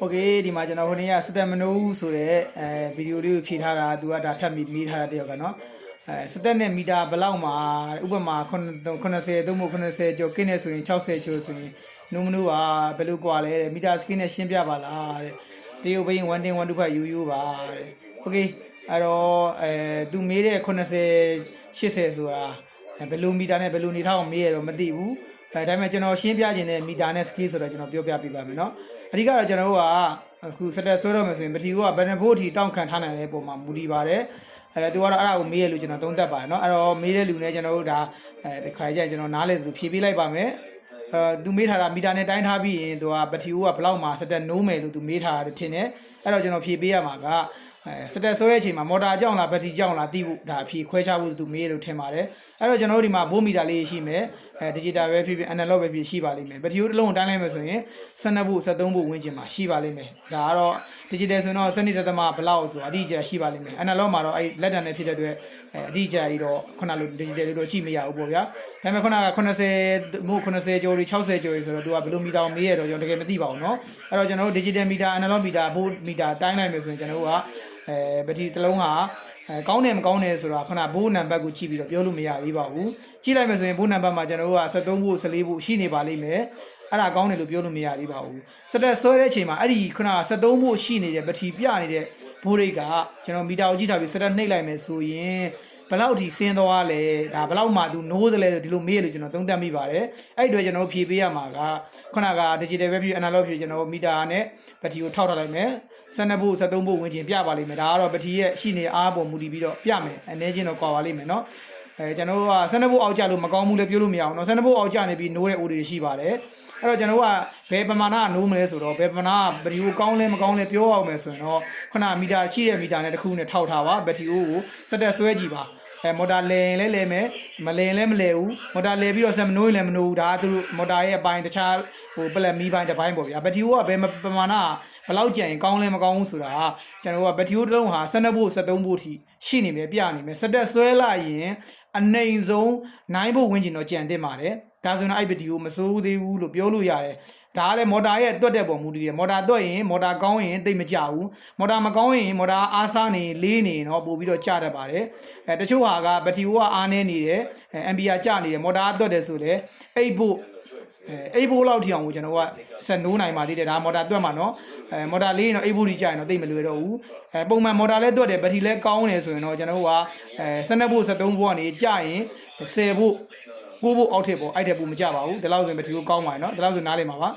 โอเคဒီမှာကျွန်တော်ဟိုနေ့ကစတက်မနိုးဆိုတဲ့အဲဗီဒီယိုလေးကိုဖြည့်ထားတာသူကဒါထပ်မိမိထားတာတယောက်ကနော်အဲစတက်နဲ့မီတာဘယ်လောက်မှာဥပမာ80သို့မဟုတ်80ကျော်ကင်းနေဆိုရင်60ကျော်ဆိုရင်နုံမနူးပါဘယ်လိုကွာလဲတဲ့မီတာစကင်းနဲ့ရှင်းပြပါလားတဲ့တရုတ်ဘိန်း1တင်1 2ဖတ်ယူယူပါတဲ့โอเคအဲ့တော့အဲသူမေးတဲ့80 80ဆိုတာဘယ်လိုမီတာနဲ့ဘယ်လိုနေထားအောင်မေးရတော့မသိဘူး အဲဒါပေမဲ့ကျွန်တော်ရှင်းပြခြင်းနဲ့မီတာနဲ့စကီးဆိုတော့ကျွန်တော်ပြောပြပေးပါမယ်เนาะအဓိကတော့ကျွန်တော်တို့ကအခုစတက်ဆိုးတော့မယ်ဆိုရင်ပတီကဘယ်နှဖို့အထိတောင်းခံထားနိုင်တဲ့ပုံမှာမူတည်ပါတယ်အဲသူကတော့အဲ့ဒါကိုမေးရလို့ကျွန်တော်သုံးသပ်ပါတယ်เนาะအဲ့တော့မေးတဲ့လူနဲ့ကျွန်တော်တို့ဒါအဲဒီခါကျရင်ကျွန်တော်နားလေသူဖြေပေးလိုက်ပါမယ်အဲသူမေးထားတာမီတာနဲ့တိုင်းထားပြီးရင်သူကပတီကဘယ်လောက်မှာစတက်နိုးမယ်လို့သူမေးထားတယ်ထင်တယ်အဲ့တော့ကျွန်တော်ဖြေပေးရမှာကအဲစတက်ဆိုးတဲ့အချိန်မှာမော်တာကြောင့်လားဘက်ထရီကြောင့်လားသိဖို့ဒါအဖြေခွဲခြားဖို့သူမေးလို့ထင်ပါတယ်အဲ့တော့ကျွန်တော်တို့ဒီမှာဘိုးမီတာလေးရှိမယ် အဲ digital ပဲဖြစ်ဖြစ် analog ပဲဖြစ်ရှိပါလိမ့်မယ်ဘက်ထရီတစ်လုံးတိုင်းလိုက်မယ်ဆိုရင်12ဖို့73ဖို့ဝန်းကျင်မှာရှိပါလိမ့်မယ်ဒါကတော့ digital ဆိုတော့စနစ်သမဘလောက်ဆိုအတိအကျရှိပါလိမ့်မယ် analog မှာတော့အဲ့လက်တံနဲ့ဖြစ်တဲ့အတွက်အဲအတိအကျကြီးတော့ခုနလို digital လို့တော့ကြည့်မရဘူးပေါ့ဗျာဒါပေမဲ့ခုနက80မို့80ကျော်တွေ60ကျော်တွေဆိုတော့သူကဘယ်လိုမီတာကိုမေးရတော့ကျွန်တော်တကယ်မသိပါဘူးเนาะအဲ့တော့ကျွန်တော်တို့ digital meter analog meter ဘိုး meter တိုင်းလိုက်မယ်ဆိုရင်ကျွန်တော်တို့ကအဲဘက်ထရီတစ်လုံးဟာ အဲကောင်းတယ်မကောင်းတယ်ဆိုတာခုနဘိုးနံပါတ်ကိုကြည့်ပြီးတော့ပြောလို့မရသေးပါဘူးကြည့်လိုက်မယ်ဆိုရင်ဘိုးနံပါတ်မှာကျွန်တော်တို့က73ဖို့14ဖို့ရှိနေပါလိမ့်မယ်အဲ့ဒါကောင်းတယ်လို့ပြောလို့မရသေးပါဘူးစတက်ဆွဲတဲ့အချိန်မှာအဲ့ဒီခုန73ဖို့ရှိနေတဲ့ဘက်ထရီပြနေတဲ့ဘိုးရိတ်ကကျွန်တော်မီတာကိုကြည့်ထားပြီးစတက်နှိပ်လိုက်မယ်ဆိုရင်ဘယ်လောက်ထိဆင်းသွားလဲဒါဘယ်လောက်မှသူနိုးတယ်လဲဒီလိုမေးရလို့ကျွန်တော်သုံးသပ်မိပါတယ်အဲ့ဒီအတွက်ကျွန်တော်ဖြေပေးရမှာကခုနက digital ပဲဖြစ် analog ဖြစ်ကျွန်တော်မီတာနဲ့ဘက်ထရီကိုထောက်ထားလိုက်မယ် 12ဖို့13ဖို့ဝင်ချင်းပြပါလိမ့်မယ်ဒါကတော့ပတိရဲ့ရှိနေအားပေါ်မူတည်ပြီးတော့ပြမယ်အနည်းချင်းတော့ကွာပါလိမ့်မယ်နော်အဲကျွန်တော်က12ဖို့အောက်ကျလို့မကောင်းဘူးလည်းပြောလို့မရအောင်နော်12ဖို့အောက်ကျနေပြီးနိုးတဲ့အိုတွေရှိပါတယ်အဲ့တော့ကျွန်တော်ကဘယ်ပမာဏနိုးမလဲဆိုတော့ဘယ်ပမာဏဘက်ထရီကိုကောင်းလဲမကောင်းလဲပြောအောင်မယ်ဆိုရင်တော့ခုနမီတာရှိတဲ့မီတာနဲ့တစ်ခုနဲ့ထောက်ထားပါဘက်ထရီကိုစက်တက်ဆွဲကြည့်ပါ အဲမော်တာလဲရင်လဲလဲမယ်မလဲရင်လဲမလဲဘူးမော်တာလဲပြီးတော့ဆက်မနိုးရင်လည်းမနိုးဘူးဒါကသူတို့မော်တာရဲ့အပိုင်းတခြားဟိုပလက်မီပိုင်းတစ်ပိုင်းပေါ့ဗျာဘက်ထရီကဘယ်ပမာဏဘယ်လောက်ကြံရင်ကောင်းလဲမကောင်းဘူးဆိုတာကျွန်တော်ကဘက်ထရီတစ်လုံးဟာ12ဖို့73ဖို့ထိရှိနေမယ်ပြနေမယ်စက်တက်ဆွဲလိုက်ရင် အနေအဆုံး9ဖို့ဝန်းကျင်တော့ကြံတင်ပါတယ်ဒါဆိုရင်အဲ့ဘက်ထရီကိုမစိုးသေးဘူးလို့ပြောလို့ရတယ်ဒါကလည်းမော်တာရဲ့တွက်တဲ့ပုံမူတည်တယ်မော်တာတွက်ရင်မော်တာကောင်းရင်တိတ်မကြဘူးမော်တာမကောင်းရင်မော်တာအားစားနေလေးနေတော့ပို့ပြီးတော့ကြတတ်ပါတယ်အဲတချို့ဟာကဘက်ထရီကအားနေနေတယ်အဲအမ်ပီယာကျနေတယ်မော်တာတွက်တယ်ဆိုလေအိတ်ဖို့ အဲအိတ်ဖို့လောက်ထိအောင်ကိုကျွန်တော်ကဆက်နိုးနိုင်ပါသေးတယ်ဒါမော်တာတွက်မှာနော်အဲမော်တာလေးရင်တော့အိတ်ဖို့ထိကြရင်တော့တိတ်မလွယ်တော့ဘူးအဲပုံမှန်မော်တာလည်းတွက်တယ်ဘက်ထရီလည်းကောင်းတယ်ဆိုရင်တော့ကျွန်တော်ကအဲ12ဖို့73ဖို့ကနေကြရင်10ဖို့ကိုဖို့အောက်ထစ်ပေါ့အဲ့ထက်ပိုမကြပါဘူးဒီလောက်ဆိုရင်ဘက်ထရီကိုကောင်းပါရနော်ဒီလောက်ဆိုနားလည်မှာပါ